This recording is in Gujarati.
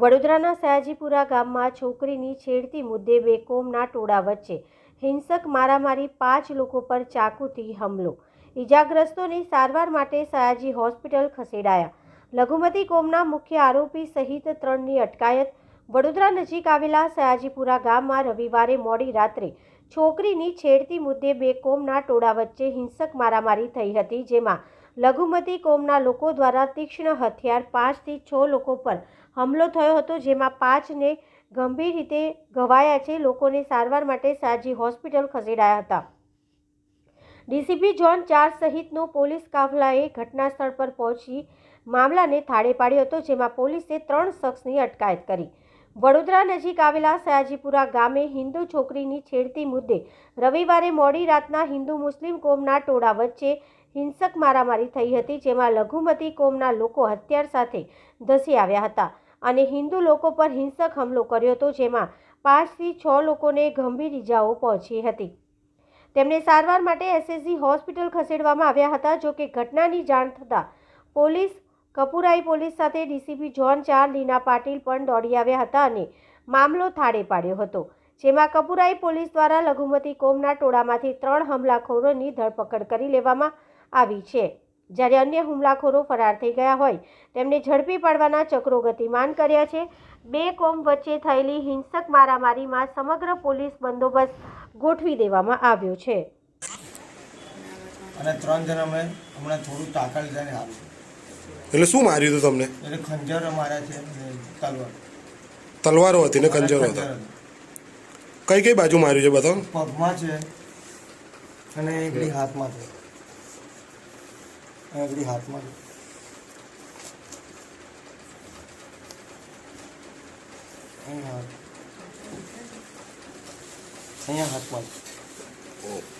વડોદરાના સયાજીપુરા ગામમાં છોકરીની છેડતી મુદ્દે બેકોમના ટોળા વચ્ચે હિંસક મારામારી, પાંચ લોકો પર ચાકુથી હુમલો. ઇજાગ્રસ્તોની સારવાર માટે સયાજી હોસ્પિટલ ખસેડાયા. લઘુમતી કોમના મુખ્ય આરોપી સહિત ત્રણની અટકાયત. વડોદરા નજીક આવેલા સયાજીપુરા ગામમાં રવિવારે મોડી રાત્રે છોકરીની છેડતી મુદ્દે બે કોમના ટોળા વચ્ચે હિંસક મારામારી થઈ હતી, જેમાં લઘુમતી કોમના લોકો દ્વારા તીક્ષ્ણ હથિયાર પાંચથી છ લોકો પર હુમલો થયો હતો, જેમાં પાંચને ગંભીર રીતે ઘવાયા છે. લોકોને સારવાર માટે સાજી હોસ્પિટલ ખસેડાયા હતા. ડીસીપી જોન ચાર સહિતનો પોલીસ કાફલાએ ઘટના સ્થળ પર પહોંચી મામલાને થાળે પાડ્યો હતો, જેમાં પોલીસે ત્રણ શખ્સની અટકાયત કરી. વડોદરા નજીક આવેલા સયાજીપુરા ગામે હિન્દુ છોકરીની છેડતી મુદ્દે રવિવારે મોડી રાતના હિન્દુ મુસ્લિમ કોમના ટોળા વચ્ચે હિંસક મારામારી થઈ હતી, જેમાં લઘુમતી કોમના લોકો હથિયાર સાથે ધસી આવ્યા હતા અને હિન્દુ લોકો પર હિંસક હુમલો કર્યો હતો, જેમાં પાંચથી છ લોકોને ગંભીર ઇજાઓ પહોંચી હતી. તેમને સારવાર માટે એસએસજી હોસ્પિટલ ખસેડવામાં આવ્યા હતા, જો કે ઘટનાની જાણ થતાં પોલીસ, કપુરાઈ પોલીસ સાથે ડીસીપી જોન ચાર, લીના પાટીલ પણ દોડી આવ્યા હતા અને મામલો થાળે પાડ્યો હતો, જેમાં કપુરાઈ પોલીસ દ્વારા લઘુમતી કોમના ટોળામાંથી ત્રણ હુમલાખોરોની ધરપકડ કરી લેવામાં આવી છે. જ્યારે અન્ય હુમલાખોરો ફરાર થઈ ગયા હોય તેમને ઝડપી પાડવાના ચક્રો ગતિમાન કર્યા છે. બે કોમ વચ્ચે થયેલી હિંસક મારામારીમાં સમગ્ર પોલીસ બંદોબસ્ત ગોઠવી દેવામાં આવ્યો છે. અને ત્રણ જણ અમે હમણાં થોડું તાકલ લઈને આવ્યું એટલે શું માર્યું હતું તમને? એટલે ખંજર માર્યા છે તલવાર. તલવારો હતી ને ખંજરો હતા. કઈ કઈ બાજુ માર્યું છે બતાવો પગમાં છે અને એકલી હાથમાં છે. એકડી હાથમાં અહીંયા અહીંયા હાથમાં છે.